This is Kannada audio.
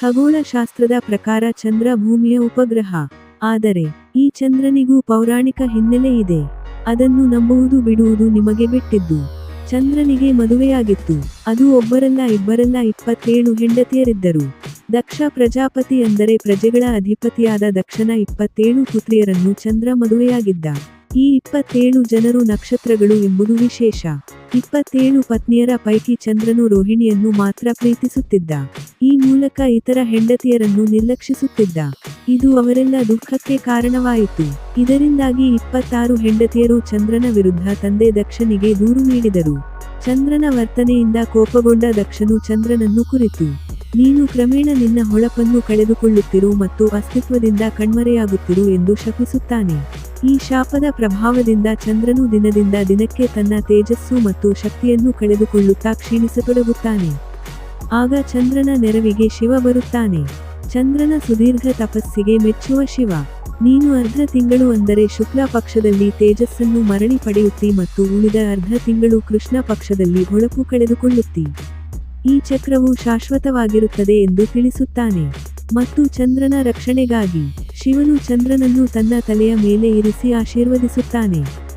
ಖಗೋಳಶಾಸ್ತ್ರದ ಪ್ರಕಾರ ಚಂದ್ರ ಭೂಮಿಯ ಉಪಗ್ರಹ. ಆದರೆ, ಈ ಚಂದ್ರನಿಗೂ ಪೌರಾಣಿಕ ಹಿನ್ನೆಲೆ ಇದೆ. ಅದನ್ನು ನಂಬುವುದು ಬಿಡುವುದು ನಿಮಗೆ ಬಿಟ್ಟಿದ್ದು. ಚಂದ್ರನಿಗೆ ಮದುವೆಯಾಗಿತ್ತು. ಅದು ಒಬ್ಬರಲ್ಲ ಇಬ್ಬರಲ್ಲ ಇಪ್ಪತ್ತೇಳು ಹೆಂಡತಿಯರಿದ್ದರು. ದಕ್ಷ ಪ್ರಜಾಪತಿ ಅಂದರೆ ಪ್ರಜೆಗಳ ಅಧಿಪತಿಯಾದ ದಕ್ಷನ ಇಪ್ಪತ್ತೇಳು ಪುತ್ರಿಯರನ್ನು ಚಂದ್ರ ಮದುವೆಯಾಗಿದ್ದ. ಈ ಇಪ್ಪತ್ತೇಳು ಜನರು ನಕ್ಷತ್ರಗಳು ಎಂಬುದು ವಿಶೇಷ. ಇಪ್ಪತ್ತೇಳು ಪತ್ನಿಯರ ಪೈಕಿ ಚಂದ್ರನು ರೋಹಿಣಿಯನ್ನು ಮಾತ್ರ ಪ್ರೀತಿಸುತ್ತಿದ್ದ. ಈ ಮೂಲಕ ಇತರ ಹೆಂಡತಿಯರನ್ನು ನಿರ್ಲಕ್ಷಿಸುತ್ತಿದ್ದ. ಇದು ಅವರೆಲ್ಲ ದುಃಖಕ್ಕೆ ಕಾರಣವಾಯಿತು. ಇದರಿಂದಾಗಿ ಇಪ್ಪತ್ತಾರು ಹೆಂಡತಿಯರು ಚಂದ್ರನ ವಿರುದ್ಧ ತಂದೆ ದಕ್ಷನಿಗೆ ದೂರು ನೀಡಿದರು. ಚಂದ್ರನ ವರ್ತನೆಯಿಂದ ಕೋಪಗೊಂಡ ದಕ್ಷನು ಚಂದ್ರನನ್ನು ಕುರಿತು, ನೀನು ಕ್ರಮೇಣ ನಿನ್ನ ಹೊಳಪನ್ನು ಕಳೆದುಕೊಳ್ಳುತ್ತಿರು ಮತ್ತು ಅಸ್ತಿತ್ವದಿಂದ ಕಣ್ಮರೆಯಾಗುತ್ತಿರು ಎಂದು ಶಪಿಸುತ್ತಾನೆ. ಈ ಶಾಪದ ಪ್ರಭಾವದಿಂದ ಚಂದ್ರನು ದಿನದಿಂದ ದಿನಕ್ಕೆ ತನ್ನ ತೇಜಸ್ಸು ಮತ್ತು ಶಕ್ತಿಯನ್ನು ಕಳೆದುಕೊಳ್ಳುತ್ತಾ ಕ್ಷೀಣಿಸತೊಡಗುತ್ತಾನೆ. ಆಗ ಚಂದ್ರನ ನೆರವಿಗೆ ಶಿವ ಬರುತ್ತಾನೆ. ಚಂದ್ರನ ಸುದೀರ್ಘ ತಪಸ್ಸಿಗೆ ಮೆಚ್ಚುವ ಶಿವ. ನೀನು ಅರ್ಧ ತಿಂಗಳು ಅಂದರೆ ಶುಕ್ಲ ಪಕ್ಷದಲ್ಲಿ ತೇಜಸ್ಸನ್ನು ಮರಳಿ ಪಡೆಯುತ್ತಿ ಮತ್ತು ಉಳಿದ ಅರ್ಧ ತಿಂಗಳು ಕೃಷ್ಣ ಪಕ್ಷದಲ್ಲಿ ಹೊಳಪು ಕಳೆದುಕೊಳ್ಳುತ್ತಿ. ಈ ಚಕ್ರವು ಶಾಶ್ವತವಾಗಿರುತ್ತದೆ ಎಂದು ತಿಳಿಸುತ್ತಾನೆ. ಮತ್ತು ಚಂದ್ರನ ರಕ್ಷಣೆಗಾಗಿ ಶಿವನು ಚಂದ್ರನನ್ನು ತನ್ನ ತಲೆಯ ಮೇಲೆ ಇರಿಸಿ ಆಶೀರ್ವದಿಸುತ್ತಾನೆ.